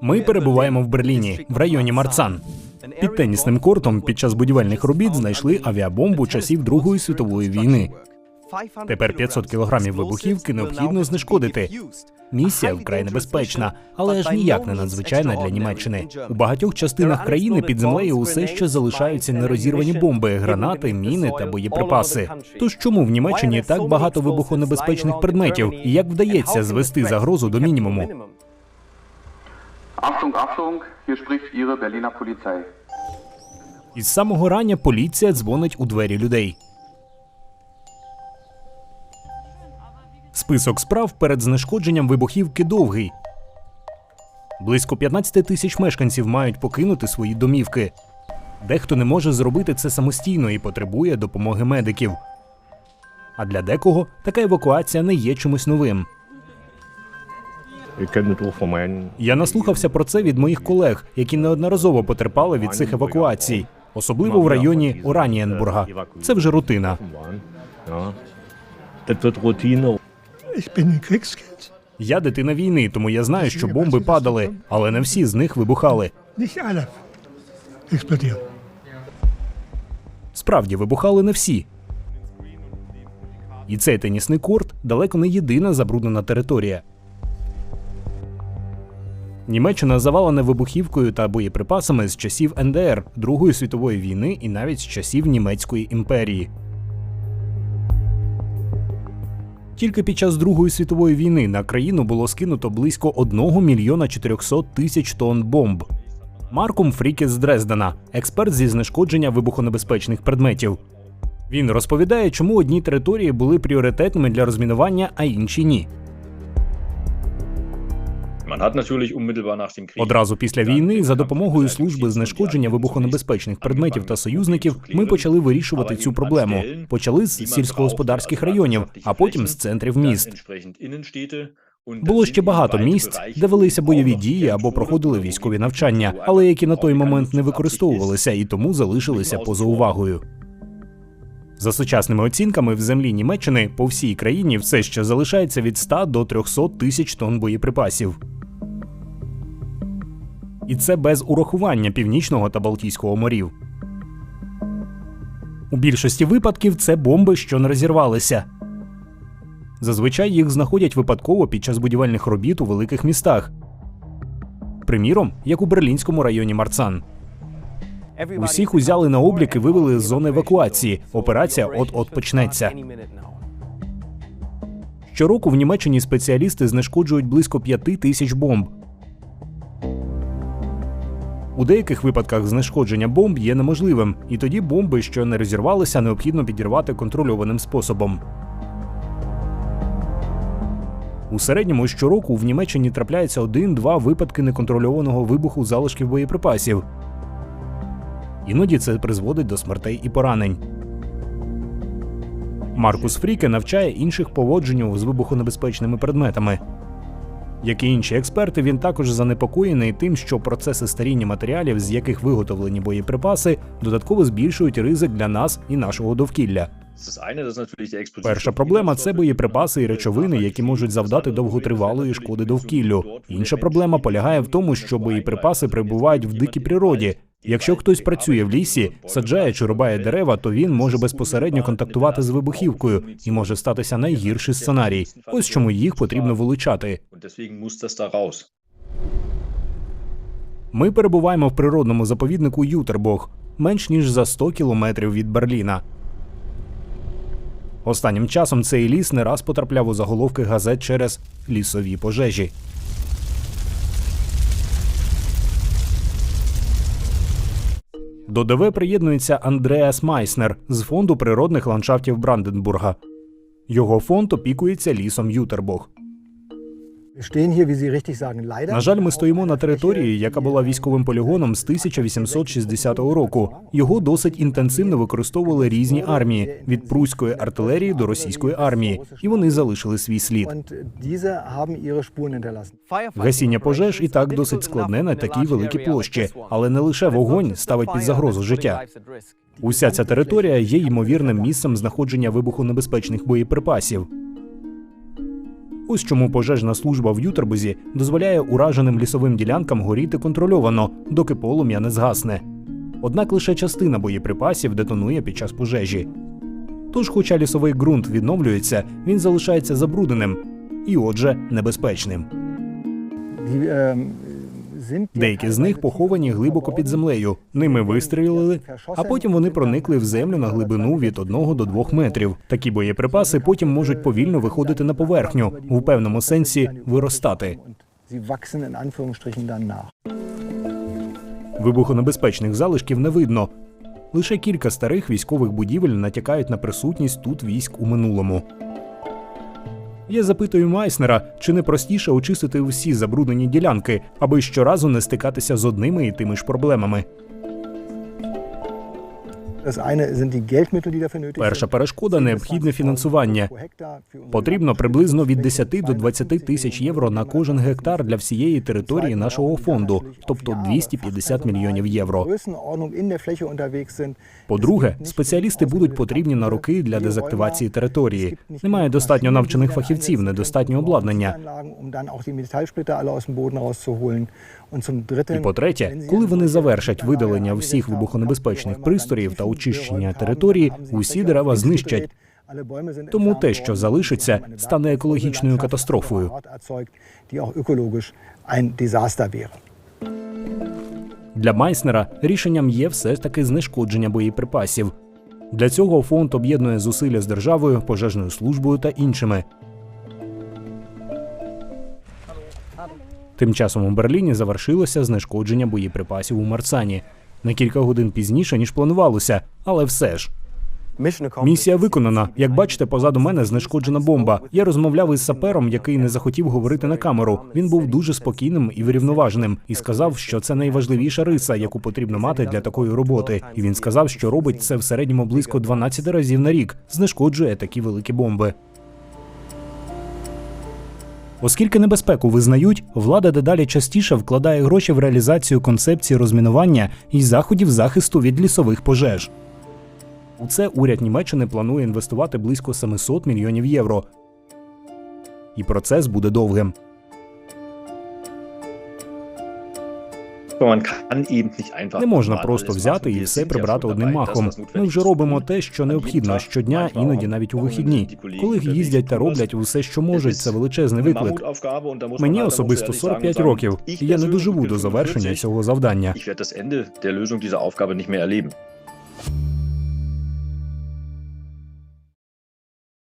Ми перебуваємо в Берліні, в районі Марцан. Під тенісним кортом під час будівельних робіт знайшли авіабомбу часів Другої світової війни. Тепер 500 кілограмів вибухівки необхідно знешкодити. Місія вкрай небезпечна, але аж ніяк не надзвичайна для Німеччини. У багатьох частинах країни під землею усе ще залишаються нерозірвані бомби, гранати, міни та боєприпаси. Тож чому в Німеччині так багато вибухонебезпечних предметів і як вдається звести загрозу до мінімуму? Achtung, Achtung, hier spricht Ihre Berliner Polizei. Із самого рання поліція дзвонить у двері людей. Список справ перед знешкодженням вибухівки довгий. Близько 15 тисяч мешканців мають покинути свої домівки. Дехто не може зробити це самостійно і потребує допомоги медиків. А для декого така евакуація не є чимось новим. Я наслухався про це від моїх колег, які неодноразово потерпали від цих евакуацій, особливо в районі Оранієнбурга. Це вже рутина. Я дитина війни, тому я знаю, що бомби падали, але не всі з них вибухали. Справді вибухали не всі. І цей тенісний корт далеко не єдина забруднена територія. Німеччина завалена вибухівкою та боєприпасами з часів НДР, Другої світової війни і навіть з часів Німецької імперії. Тільки під час Другої світової війни на країну було скинуто близько 1 мільйона 400 тисяч тонн бомб. Маркум Фрікес з Дрездена, експерт зі знешкодження вибухонебезпечних предметів. Він розповідає, чому одні території були пріоритетними для розмінування, а інші ні. Одразу після війни, за допомогою служби знешкодження вибухонебезпечних предметів та союзників, ми почали вирішувати цю проблему. Почали з сільськогосподарських районів, а потім з центрів міст. Було ще багато місць, де велися бойові дії або проходили військові навчання, але які на той момент не використовувалися і тому залишилися поза увагою. За сучасними оцінками, в землі Німеччини по всій країні все ще залишається від 100 до 300 тисяч тонн боєприпасів. І це без урахування північного та Балтійського морів. У більшості випадків це бомби, що не розірвалися. Зазвичай їх знаходять випадково під час будівельних робіт у великих містах. Приміром, як у берлінському районі Марцан. Усіх узяли на облік і вивели з зони евакуації. Операція от-от почнеться. Щороку в Німеччині спеціалісти знешкоджують близько п'яти тисяч бомб. У деяких випадках знешкодження бомб є неможливим, і тоді бомби, що не розірвалися, необхідно підірвати контрольованим способом. У середньому щороку в Німеччині трапляється один-два випадки неконтрольованого вибуху залишків боєприпасів. Іноді це призводить до смертей і поранень. Маркус Фріке навчає інших поводженню з вибухонебезпечними предметами. Як і інші експерти, він також занепокоєний тим, що процеси старіння матеріалів, з яких виготовлені боєприпаси, додатково збільшують ризик для нас і нашого довкілля. Перша проблема це боєприпаси і речовини, які можуть завдати довготривалої шкоди довкіллю. Інша проблема полягає в тому, що боєприпаси прибувають в дикій природі. Якщо хтось працює в лісі, саджає чи рубає дерева, то він може безпосередньо контактувати з вибухівкою і може статися найгірший сценарій. Ось чому їх потрібно вилучати. Ми перебуваємо в природному заповіднику Ютербох, менш ніж за 100 кілометрів від Берліна. Останнім часом цей ліс не раз потрапляв у заголовки газет через лісові пожежі. До ДВ приєднується Андреас Майснер з фонду природних ландшафтів Бранденбурга. Його фонд опікується лісом Ютербох. На жаль, ми стоїмо на території, яка була військовим полігоном з 1860 року. Його досить інтенсивно використовували різні армії від пруської артилерії до російської армії, і вони залишили свій слід. Гасіння пожеж і так досить складне на такій великій площі, але не лише вогонь ставить під загрозу життя. Уся ця територія є ймовірним місцем знаходження вибухонебезпечних боєприпасів. Ось чому пожежна служба в Ютербузі дозволяє ураженим лісовим ділянкам горіти контрольовано, доки полум'я не згасне. Однак лише частина боєприпасів детонує під час пожежі. Тож, хоча лісовий ґрунт відновлюється, він залишається забрудненим і, отже, небезпечним. Деякі з них поховані глибоко під землею. Ними вистрілили, а потім вони проникли в землю на глибину від 1 до 2 метрів. Такі боєприпаси потім можуть повільно виходити на поверхню, в певному сенсі виростати. Вибухонебезпечних залишків не видно. Лише кілька старих військових будівель натякають на присутність тут військ у минулому. Я запитую Майснера, чи не простіше очистити всі забруднені ділянки, аби щоразу не стикатися з одними і тими ж проблемами. Перша перешкода необхідне фінансування. Потрібно приблизно від 10 до 20 тисяч євро на кожен гектар для всієї території нашого фонду, тобто 250 мільйонів євро. По-друге, спеціалісти будуть потрібні на роки для дезактивації території. Немає достатньо навчених фахівців, недостатньо обладнання. Um І по-третє, коли вони завершать видалення всіх вибухонебезпечних пристроїв та очищення території, усі дерева знищать. Тому те, що залишиться, стане екологічною катастрофою. Для Майснера рішенням є все ж таки знешкодження боєприпасів. Для цього фонд об'єднує зусилля з державою, пожежною службою та іншими. Тим часом у Берліні завершилося знешкодження боєприпасів у Марсані на кілька годин пізніше, ніж планувалося, але все ж. Місія виконана. Як бачите, позаду мене знешкоджена бомба. Я розмовляв із сапером, який не захотів говорити на камеру. Він був дуже спокійним і врівноваженим і сказав, що це найважливіша риса, яку потрібно мати для такої роботи. І він сказав, що робить це в середньому близько 12 разів на рік, знешкоджує такі великі бомби. Оскільки небезпеку визнають, влада дедалі частіше вкладає гроші в реалізацію концепції розмінування і заходів захисту від лісових пожеж. У це уряд Німеччини планує інвестувати близько 700 мільйонів євро. І процес буде довгим. Не можна просто взяти і все прибрати одним махом. Ми вже робимо те, що необхідно щодня, іноді навіть у вихідні. Коли Колеги їздять та роблять усе, що можуть. Це величезний виклик. Мені особисто ehrlich sagen, 45 років, і я не доживу до завершення 45, цього завдання.